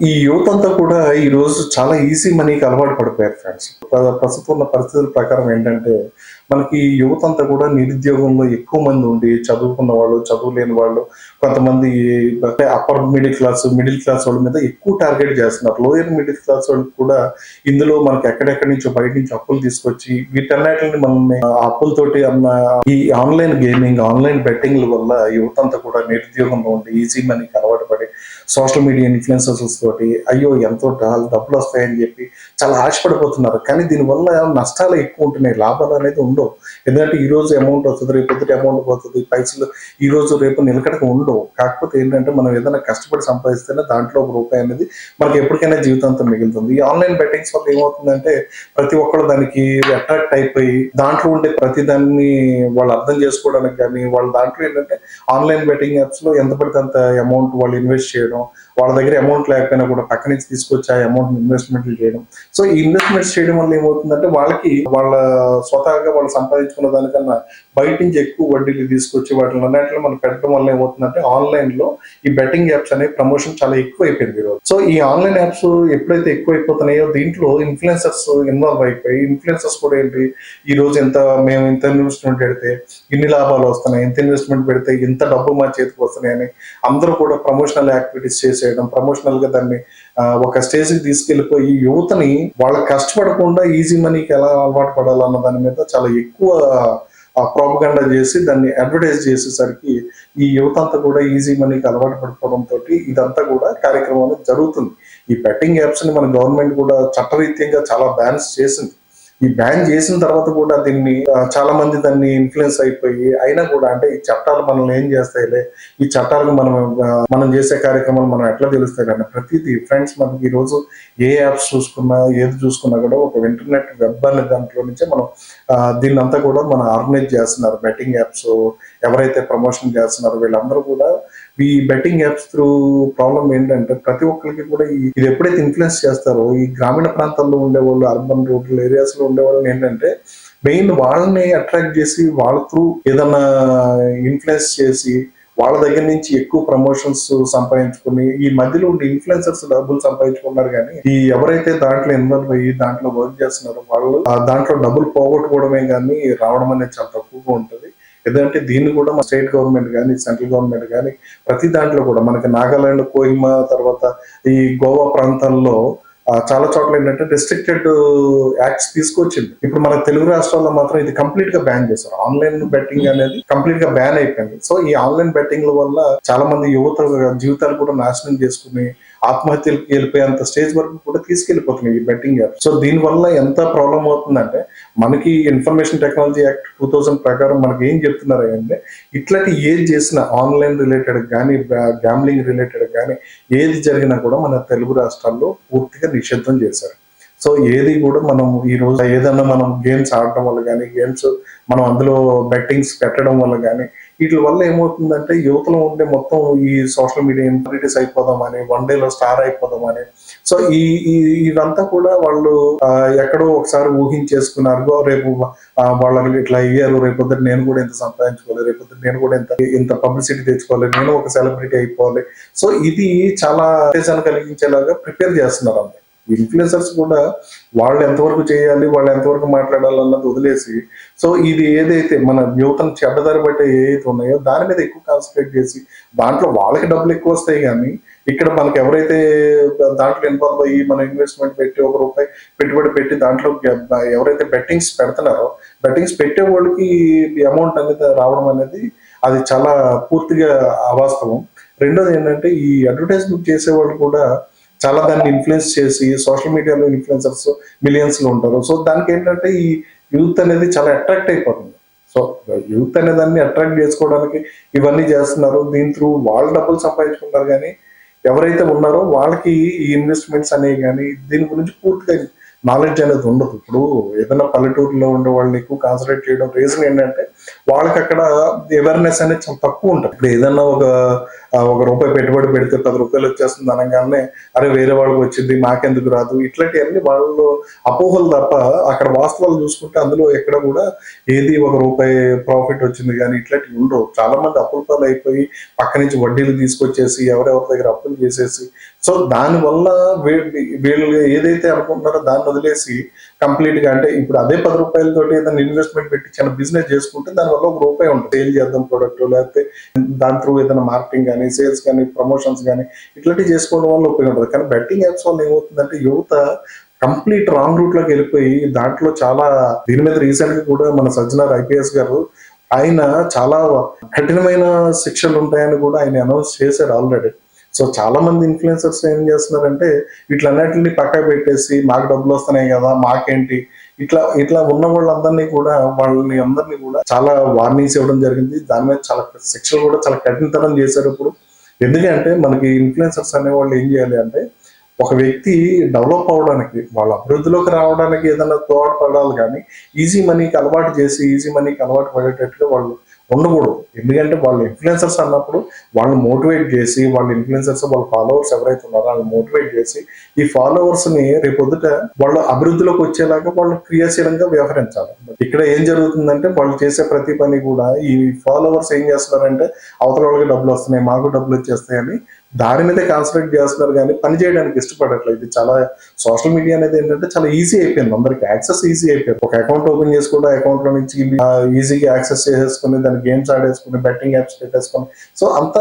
ఈ యువత అంతా కూడా ఈ రోజు చాలా ఈజీ మనీకి అలవాటు పడిపోయారు ఫ్రెండ్స్. ప్రస్తుతం ఉన్న పరిస్థితుల ప్రకారం ఏంటంటే మనకి ఈ యువత అంతా కూడా నిరుద్యోగంలో ఎక్కువ మంది ఉండి చదువుకున్న వాళ్ళు చదువు లేని వాళ్ళు కొంతమంది upper middle class middle class వాళ్ళ మీద ఎక్కువ టార్గెట్ చేస్తున్నారు. లోయర్ మిడిల్ క్లాస్ వాళ్ళు కూడా ఇందులో మనకి ఎక్కడెక్కడి నుంచో బయట నుంచి అప్పులు తీసుకొచ్చి వీటన్నిటిని మనం అప్పులతోటి అన్న ఈ ఆన్లైన్ గేమింగ్ ఆన్లైన్ బెట్టింగ్ల వల్ల యువత అంతా కూడా నిరుద్యోగంలో ఉండి ఈజీ మనీకి అలవాటు పడి సోషల్ మీడియా ఇన్ఫ్లుయెన్సర్స్ తోటి అయ్యో ఎంతో డాల్ డబ్బులు వస్తాయని చెప్పి చాలా ఆశపడిపోతున్నారు. కానీ దీనివల్ల నష్టాలు ఎక్కువ ఉంటున్నాయి. లాభాలు అనేది ఉండవు. ఎందుకంటే ఈ రోజు అమౌంట్ వస్తుంది రేపు పొద్దుట అమౌంట్ పోతుంది పైసలు ఈ రోజు రేపు నిలకడగా ఉండవు. కాకపోతే ఏంటంటే మనం ఏదైనా కష్టపడి సంపాదిస్తేనే దాంట్లో ఒక రూపాయి అనేది మనకి ఎప్పటికైనా జీవితాంతం మిగులుతుంది. ఈ ఆన్లైన్ బెట్టింగ్స్ వల్ల ఏమవుతుందంటే ప్రతి ఒక్కరు దానికి అట్రాక్ట్ అయిపోయి దాంట్లో ఉండే ప్రతి దాన్ని వాళ్ళు అర్థం చేసుకోవడానికి కానీ వాళ్ళ దాంట్లో ఏంటంటే ఆన్లైన్ బెట్టింగ్ యాప్స్లో ఎంత పడితే అంత అమౌంట్ వాళ్ళు ఇన్వెస్ట్ చేయడం వాళ్ళ దగ్గర అమౌంట్ లేకపోయినా కూడా పక్క నుంచి తీసుకొచ్చి ఆ అమౌంట్ ఇన్వెస్ట్మెంట్ చేయడం. సో ఈ ఇన్వెస్ట్మెంట్స్ చేయడం వల్ల ఏమవుతుందంటే వాళ్ళకి వాళ్ళ స్వతహాగా వాళ్ళు సంపాదించుకున్న దానికన్నా బయట నుంచి ఎక్కువ వడ్డీలు తీసుకొచ్చి వాటిని అన్నింటిలో మనం పెట్టడం వల్ల ఏమవుతుందంటే ఆన్లైన్లో ఈ బెట్టింగ్ యాప్స్ అనే ప్రమోషన్ చాలా ఎక్కువ అయిపోయింది ఈరోజు సో ఈ ఆన్లైన్ యాప్స్ ఎప్పుడైతే ఎక్కువ అయిపోతున్నాయో దీంట్లో ఇన్ఫ్లుయెన్సర్స్ ఇన్వాల్వ్ అయిపోయి ఇన్ఫ్లుయెన్సర్స్ కూడా ఏంటి? ఈ రోజు ఎంత మేము ఇంత ఇన్వెస్ట్మెంట్ పెడితే ఇన్ని లాభాలు వస్తున్నాయి ఇంత ఇన్వెస్ట్మెంట్ పెడితే ఇంత డబ్బు మా చేతికి వస్తున్నాయని అందరూ కూడా ప్రమోషనల్ యాక్టివిటీస్ చేయడం ప్రమోషనల్గా దాన్ని ఒక స్టేజ్కి తీసుకెళ్ళిపోయి యువతని వాళ్ళ కష్టపడకుండా ఈజీ మనీకి ఎలా అలవాటు పడాలన్న దాని మీద చాలా ఎక్కువ ప్రాపగండా చేసి దాన్ని అడ్వర్టైజ్ చేసేసరికి ఈ యువత అంతా కూడా ఈజీ మనీకి అలవాటు పడిపోవడం తోటి ఇదంతా కూడా కార్యక్రమం జరుగుతుంది. ఈ బెట్టింగ్ యాప్స్ని మన గవర్నమెంట్ కూడా చట్టరీత్యంగా చాలా బ్యాన్స్ చేసింది. ఈ బ్యాన్ చేసిన తర్వాత కూడా దీన్ని చాలా మంది దాన్ని ఇన్ఫ్లుయెన్స్ అయిపోయి అయినా కూడా అంటే ఈ చట్టాలు మనల్ని ఏం చేస్తాయిలే? ఈ చట్టాలకు మనం మనం చేసే కార్యక్రమాలు మనం ఎట్లా తెలుస్తాయి? కానీ ప్రతిదీ ఫ్రెండ్స్ మనకి ఈ రోజు ఏ యాప్స్ చూసుకున్నా ఏది చూసుకున్నా కూడా ఒక ఇంటర్నెట్ వెబ్ అనే దాంట్లో నుంచే మనం దీన్నంతా దీన్ని అంతా కూడా మనం ఆర్గనైజ్ చేస్తున్నారు. బెట్టింగ్ యాప్స్ ఎవరైతే ప్రమోషన్ చేస్తున్నారో వీళ్ళందరూ కూడా ఈ బెట్టింగ్ యాప్స్ త్రూ ప్రాబ్లం ఏంటంటే ప్రతి ఒక్కరికి కూడా ఇది ఎప్పుడైతే ఇన్ఫ్లుయెన్స్ చేస్తారో ఈ గ్రామీణ ప్రాంతాల్లో ఉండేవాళ్ళు అర్బన్ రూరల్ ఏరియాస్లో ఉండేవాళ్ళు ఏంటంటే మెయిన్ వాళ్ళని అట్రాక్ట్ చేసి వాళ్ళ త్రూ ఏదన్నా ఇన్ఫ్లుయెన్స్ చేసి వాళ్ళ దగ్గర నుంచి ఎక్కువ ప్రమోషన్స్ సంపాదించుకుని ఈ మధ్యలో ఉండే ఇన్ఫ్లుయెన్సర్స్ డబ్బులు సంపాదించుకున్నారు కానీ ఈ ఎవరైతే దాంట్లో ఇన్వాల్వ్ అయ్యి దాంట్లో వర్క్ చేస్తున్నారో వాళ్ళు ఆ దాంట్లో డబ్బులు పోగొట్టుకోవడమే కానీ రావడం అనేది చాలా తక్కువగా ఉంటుంది. ఎందుకంటే దీన్ని కూడా మన స్టేట్ గవర్నమెంట్ కానీ సెంట్రల్ గవర్నమెంట్ కానీ ప్రతి దాంట్లో కూడా మనకి నాగాలాండ్ కోహిమా తర్వాత ఈ గోవా ప్రాంతాల్లో చాలా చోట్ల ఏంటంటే రెస్ట్రిక్టెడ్ యాక్ట్స్ తీసుకొచ్చింది. ఇప్పుడు మన తెలుగు రాష్ట్రాల్లో మాత్రం ఇది కంప్లీట్గా బ్యాన్ చేశారు. ఆన్లైన్ బెట్టింగ్ అనేది కంప్లీట్గా బ్యాన్ అయిపోయింది. సో ఈ ఆన్లైన్ బెట్టింగ్ వల్ల చాలా మంది యువత జీవితాలు కూడా నాశనం చేసుకుని ఆత్మహత్యలకు వెళ్ళిపోయేంత స్టేజ్ వరకు కూడా తీసుకెళ్ళిపోతున్నాయి ఈ బెట్టింగ్ యాప్. సో దీనివల్ల ఎంత ప్రాబ్లం అవుతుందంటే మనకి information technology act two thousand ప్రకారం మనకి ఏం చెప్తున్నారు అంటే ఇట్లాంటి ఏది చేసినా ఆన్లైన్ రిలేటెడ్ కానీ గ్యాంబ్లింగ్ రిలేటెడ్ కానీ ఏది జరిగినా కూడా మన తెలుగు రాష్ట్రాల్లో పూర్తిగా నిషిద్ధం చేశారు. సో ఏది కూడా మనం ఈ రోజు ఏదన్నా మనం గేమ్స్ ఆడటం వల్ల కానీ గేమ్స్ మనం అందులో బెట్టింగ్స్ పెట్టడం వల్ల కానీ వీటి వల్ల ఏమవుతుందంటే యువతలో ఉండే మొత్తం ఈ సోషల్ మీడియా ఇన్ఫ్లుయెన్స్ అయిపోదామని వన్ డేలో స్టార్ అయిపోదామని. సో ఈ ఇదంతా కూడా వాళ్ళు ఎక్కడో ఒకసారి ఊహించేసుకున్నారు. రేపు వాళ్ళకి ఇట్లా అయ్యారు రేపొద్దు నేను కూడా ఇంత సంపాదించుకోవాలి రేపొద్దు నేను కూడా ఇంత ఇంత పబ్లిసిటీ తెచ్చుకోవాలి నేను ఒక సెలబ్రిటీ అయిపోవాలి. సో ఇది చాలా ఉత్తేజాన్ని కలిగించేలాగా ప్రిపేర్ చేస్తున్నారు అంతే ఇన్ఫ్లుయెన్సర్స్ కూడా వాళ్ళు ఎంతవరకు చేయాలి వాళ్ళు ఎంతవరకు మాట్లాడాలి అన్నది వదిలేసి సో ఇది ఏదైతే మన యువతను చెడ్డదారి బట్టి ఏదైతే ఉన్నాయో దాని మీద ఎక్కువ కాన్సన్ట్రేట్ చేసి దాంట్లో వాళ్ళకి డబ్బులు ఎక్కువ వస్తాయి కానీ ఇక్కడ మనకి ఎవరైతే దాంట్లో ఇన్వాల్వ్ అయ్యి మన ఇన్వెస్ట్మెంట్ పెట్టి ఒక రూపాయి పెట్టుబడి పెట్టి దాంట్లో ఎవరైతే బెట్టింగ్స్ పెడుతున్నారో బెట్టింగ్స్ పెట్టే వాళ్ళకి అమౌంట్ అనేది రావడం అనేది అది చాలా పూర్తిగా అవాస్తవం. రెండోది ఏంటంటే ఈ అడ్వర్టైజ్మెంట్ చేసే వాళ్ళు కూడా చాలా దాన్ని ఇన్ఫ్లుయెన్స్ చేసి సోషల్ మీడియాలో ఇన్ఫ్లుయెన్సర్స్ మిలియన్స్లో ఉంటారు. సో దానికి ఏంటంటే ఈ యూత్ అనేది చాలా అట్రాక్ట్ అయిపోతుంది. సో యూత్ అనే దాన్ని అట్రాక్ట్ చేసుకోవడానికి ఇవన్నీ చేస్తున్నారు. దీని త్రూ వాళ్ళు డబ్బులు సంపాదించుకుంటారు కానీ ఎవరైతే ఉన్నారో వాళ్ళకి ఈ ఇన్వెస్ట్మెంట్స్ అనేవి కానీ దీని గురించి పూర్తిగా నాలెడ్జ్ అనేది ఉండదు. ఇప్పుడు ఏదైనా పల్లెటూరులో ఉండే వాళ్ళని ఎక్కువ కాన్సన్ట్రేట్ చేయడం రీజన్ ఏంటంటే వాళ్ళకి అక్కడ అవేర్నెస్ అనేది చాలా తక్కువ ఉంటుంది. ఇప్పుడు ఏదైనా ఒక ఒక రూపాయి పెట్టుబడి పెడితే పది రూపాయలు వచ్చేస్తుంది అనగానే అరే వేరే వాళ్ళకి వచ్చింది మాకెందుకు రాదు? ఇట్లాంటివన్నీ వాళ్ళు అపోహలు తప్ప అక్కడ వాస్తవాలు చూసుకుంటే అందులో ఎక్కడ కూడా ఏది ఒక రూపాయి ప్రాఫిట్ వచ్చింది కానీ ఇట్లాంటివి ఉండవు. చాలా మంది అప్పుల పాలు అయిపోయి పక్క నుంచి వడ్డీలు తీసుకొచ్చేసి ఎవరెవరి దగ్గర అప్పులు చేసేసి సో దానివల్ల వీళ్ళు ఏదైతే అనుకుంటున్నారో దాన్ని వదిలేసి కంప్లీట్గా అంటే ఇప్పుడు అదే పది రూపాయలతోటి ఏదైనా ఇన్వెస్ట్మెంట్ పెట్టి చిన్న బిజినెస్ చేసుకుంటే దానివల్ల ఒక రూపాయి ఉంటుంది సేల్ చేద్దాం ప్రోడక్ట్ లేకపోతే దాని త్రూ ఏదైనా మార్కెటింగ్ కానీ సేల్స్ కానీ ప్రమోషన్స్ కానీ ఇట్లాంటివి చేసుకోవడం వల్ల ఉపయోగం ఉంటుంది కానీ బెట్టింగ్ యాప్స్ వల్ల ఏమవుతుందంటే యువత కంప్లీట్ రాంగ్ రూట్లోకి వెళ్ళిపోయి దాంట్లో చాలా దీని మీద రీసెంట్గా కూడా మన సజ్జనార్ ఐపీఎస్ గారు ఆయన చాలా కఠినమైన శిక్షలు ఉంటాయని కూడా ఆయన అనౌన్స్ చేశారు ఆల్రెడీ సో చాలా మంది ఇన్ఫ్లుయెన్సర్స్ ఏం చేస్తున్నారంటే వీటిలన్నిటిని పక్క పెట్టేసి మాకు డబ్బులు వస్తున్నాయి కదా మాకేంటి? ఇట్లా ఇట్లా ఉన్న వాళ్ళందరినీ కూడా వాళ్ళని అందరినీ కూడా చాలా వార్నింగ్స్ ఇవ్వడం జరిగింది. దాని మీద చాలా శిక్షలు కూడా చాలా కఠినతరం చేశారు ఇప్పుడు. ఎందుకంటే మనకి ఇన్ఫ్లుయెన్సర్స్ అనే వాళ్ళు ఏం చేయాలి అంటే ఒక వ్యక్తి డెవలప్ అవడానికి వాళ్ళ అభివృద్ధిలోకి రావడానికి ఏదైనా తోడ్పడాలి కానీ ఈజీ మనీకి అలవాటు చేసి ఈజీ మనీకి అలవాటు పడేటట్టుగా వాళ్ళు ఉండకూడదు. ఎందుకంటే వాళ్ళు ఇన్ఫ్లుయెన్సర్స్ అన్నప్పుడు వాళ్ళని మోటివేట్ చేసి వాళ్ళ ఇన్ఫ్లుయెన్సర్స్ వాళ్ళ ఫాలోవర్స్ ఎవరైతే ఉన్నారో వాళ్ళని మోటివేట్ చేసి ఈ ఫాలోవర్స్ని రేపొద్దుట వాళ్ళ అభివృద్ధిలోకి వచ్చేలాగా వాళ్ళు క్రియాశీలంగా వ్యవహరించాలి. ఇక్కడ ఏం జరుగుతుందంటే వాళ్ళు చేసే ప్రతి పని కూడా ఈ ఫాలోవర్స్ ఏం చేస్తున్నారంటే అవతల వాళ్ళకి డబ్బులు వస్తున్నాయి మాకు డబ్బులు వచ్చేస్తాయని దాని మీదే కాన్సన్ట్రేట్ చేస్తున్నారు కానీ పని చేయడానికి ఇష్టపడట్లేదు. ఇది చాలా సోషల్ మీడియా అనేది ఏంటంటే చాలా ఈజీ అయిపోయింది. అందరికి యాక్సెస్ ఈజీ అయిపోయింది. ఒక అకౌంట్ ఓపెన్ చేసుకుంటే అకౌంట్లో నుంచి ఈజీగా యాక్సెస్ చేసేసుకుని దాని గేమ్స్ ఆడేసుకుని బెట్టింగ్ యాప్స్ పెట్టేసుకుని. సో అంత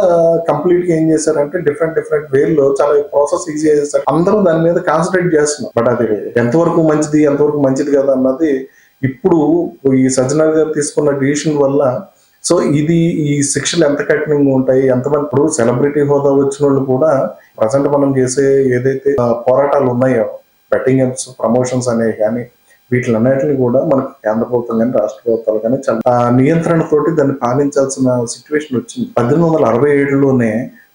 కంప్లీట్గా ఏం చేశారంటే డిఫరెంట్ డిఫరెంట్ వేల్లో చాలా ప్రాసెస్ ఈజీ చేస్తారు అందరూ దాని మీద కాన్సన్ట్రేట్ చేస్తున్నారు. బట్ అది ఎంతవరకు మంచిది ఎంతవరకు మంచిది కదా అన్నది ఇప్పుడు ఈ సజ్జనార్ గారు తీసుకున్న డిసిషన్ వల్ల సో ఇది ఈ శిక్షలు ఎంత కఠినంగా ఉంటాయి ఎంతమంది ఇప్పుడు సెలబ్రిటీ హోదా వచ్చిన వాళ్ళు కూడా ప్రజెంట్ మనం చేసే ఏదైతే పోరాటాలు ఉన్నాయో బెట్టింగ్ యాప్స్ ప్రమోషన్స్ అనేవి కానీ వీటిలన్నిటిని కూడా మనకు కేంద్ర ప్రభుత్వం కానీ రాష్ట్ర ప్రభుత్వాలు కానీ చాలా నియంత్రణతోటి దాన్ని పాలించాల్సిన సిచ్యువేషన్ వచ్చింది. పద్దెనిమిది వందల అరవై ఏడులోనే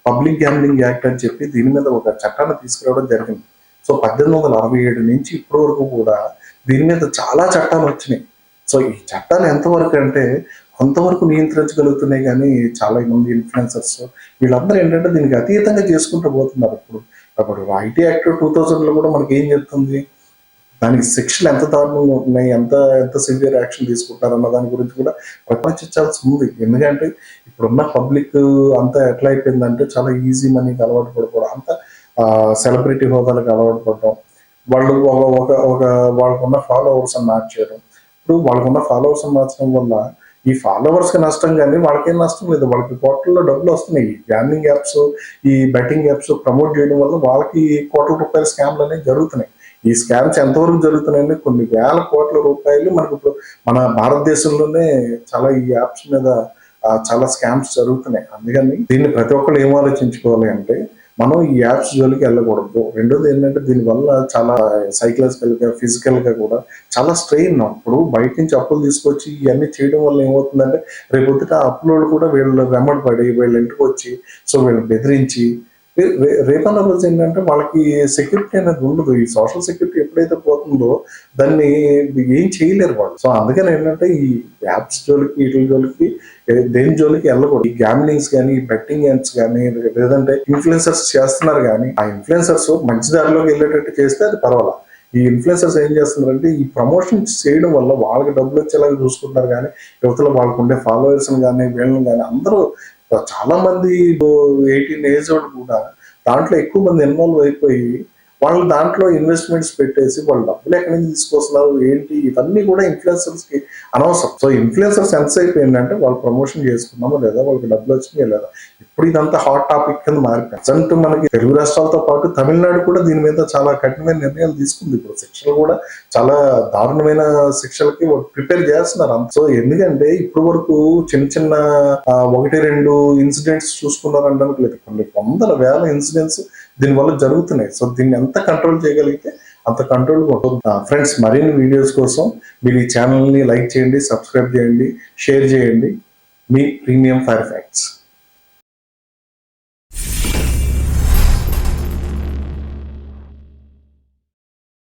పబ్లిక్ గ్యాంబ్లింగ్ యాక్ట్ అని చెప్పి దీని మీద ఒక చట్టాన్ని తీసుకురావడం జరిగింది. సో పద్దెనిమిది వందల అరవై ఏడు నుంచి ఇప్పటి వరకు కూడా దీని మీద చాలా చట్టాలు వచ్చినాయి. సో ఈ చట్టాలు ఎంతవరకు అంటే కొంతవరకు నియంత్రించగలుగుతున్నాయి కానీ చాలా మంది ఇన్ఫ్లుయెన్సర్స్ వీళ్ళందరూ ఏంటంటే దీనికి అతీతంగా చేసుకుంటూ పోతున్నారు ఇప్పుడు. అప్పుడు ఐటీ యాక్ట్ టూ థౌజండ్లో కూడా మనకి ఏం చెప్తుంది? దానికి శిక్షలు ఎంత దారుణంగా ఉంటున్నాయి ఎంత ఎంత సివియర్ యాక్షన్ తీసుకుంటారు అన్న దాని గురించి కూడా ప్రపంచించాల్సి ఉంది. ఎందుకంటే ఇప్పుడున్న పబ్లిక్ అంతా ఎట్లా అయిపోయిందంటే చాలా ఈజీ మనీకి అలవాటు పడిపోవడం అంత సెలబ్రిటీ హోదాలకు అలవాటు పడడం. వాళ్ళు ఒక ఒక ఒక వాళ్ళకున్న ఫాలోవర్స్ అని మార్చేయడం. ఇప్పుడు వాళ్ళకున్న ఫాలోవర్స్ మార్చడం వల్ల ఈ ఫాలోవర్స్కి నష్టం కానీ వాళ్ళకేం నష్టం లేదు. వాళ్ళకి కోట్లలో డబ్బులు వస్తున్నాయి. గ్యామింగ్ యాప్స్ ఈ బెట్టింగ్ యాప్స్ ప్రమోట్ చేయడం వల్ల వాళ్ళకి కోట్ల రూపాయల స్కామ్లు అనేవి జరుగుతున్నాయి. ఈ స్కామ్స్ ఎంతవరకు జరుగుతున్నాయంటే కొన్ని వేల కోట్ల రూపాయలు మనకు ఇప్పుడు మన భారతదేశంలోనే చాలా ఈ యాప్స్ మీద చాలా స్కామ్స్ జరుగుతున్నాయి. అందుకని దీన్ని ప్రతి ఒక్కరు ఏం ఆలోచించుకోవాలి అంటే మనం ఈ యాప్స్ జోలికి వెళ్ళకూడదు. రెండోది ఏంటంటే దీనివల్ల చాలా సైకలాజికల్గా ఫిజికల్గా కూడా చాలా స్ట్రెయిన్ ఇప్పుడు బయట నుంచి అప్పులు తీసుకొచ్చి ఇవన్నీ చేయడం వల్ల ఏమవుతుందంటే రేపు పొద్దుట ఆ కూడా వీళ్ళు వెంబడి పడి వీళ్ళ ఇంటికి వచ్చి సో వీళ్ళని బెదిరించి రే- రేపన్న రోజు ఏంటంటే వాళ్ళకి సెక్యూరిటీ అనేది ఉండదు. ఈ సోషల్ సెక్యూరిటీ ఎప్పుడైతే పోతుందో దాన్ని ఏం చేయలేరు వాళ్ళు. సో అందుకని ఏంటంటే ఈ యాప్స్ జోలికి వీటి జోలికి దేని జోలికి వెళ్ళకూడదు. ఈ గ్యామ్లింగ్స్ కానీ బెట్టింగ్ యాప్స్ కానీ లేదంటే ఇన్ఫ్లుయెన్సర్స్ చేస్తున్నారు కానీ ఆ ఇన్ఫ్లుయెన్సర్స్ మంచి దారిలోకి వెళ్ళేటట్టు చేస్తే అది పర్వాలేదు ఈ ఇన్ఫ్లుయెన్సర్స్ ఏం చేస్తున్నారంటే ఈ ప్రమోషన్స్ చేయడం వల్ల వాళ్ళకి డబ్బులు వచ్చేలాగా చూసుకుంటున్నారు కానీ యువతలో వాళ్ళకు ఉండే ఫాలోవర్స్ కానీ వీళ్ళని కానీ అందరూ చాలా మంది ఎయిటీన్ ఏజ్ వాళ్ళు కూడా దాంట్లో ఎక్కువ మంది ఇన్వాల్వ్ అయిపోయి వాళ్ళు దాంట్లో ఇన్వెస్ట్మెంట్స్ పెట్టేసి వాళ్ళు డబ్బులు ఎక్కడి నుంచి తీసుకొస్తున్నారు ఏంటి? ఇవన్నీ కూడా ఇన్ఫ్లుయెన్సర్స్కి అనవసరం. సో ఇన్ఫ్లుయెన్సర్స్ ఎంతసేపు ఏంటంటే వాళ్ళు ప్రమోషన్ చేసుకున్నామో లేదా? వాళ్ళకి డబ్బులు వచ్చినాయో లేదా? ఇప్పుడు ఇదంతా హాట్ టాపిక్ కింద మారిపోయింది. ప్రజెంట్ మనకి తెలుగు రాష్ట్రాలతో పాటు తమిళనాడు కూడా దీని మీద చాలా కఠినమైన నిర్ణయాలు తీసుకుంది. ఇప్పుడు శిక్షలు కూడా చాలా దారుణమైన శిక్షలకి వాళ్ళు ప్రిపేర్ చేస్తున్నారు. అంత- సో ఎందుకంటే ఇప్పటి వరకు చిన్న చిన్న ఒకటి రెండు ఇన్సిడెంట్స్ చూసుకున్నారు అనడానికి లేదు కొన్ని వందల వేల ఇన్సిడెంట్స్ దీనివల్ల జరుగుతున్నాయి. సో దీన్ని ఎంత కంట్రోల్ చేయగలిగితే అంత కంట్రోల్ ఉంటుంది. ఫ్రెండ్స్ మరిన్ని వీడియోస్ కోసం మీరు ఈ ఛానల్ని లైక్ చేయండి సబ్స్క్రైబ్ చేయండి షేర్ చేయండి. మీ ప్రీమియం ఫైర్ ఫ్యాక్ట్స్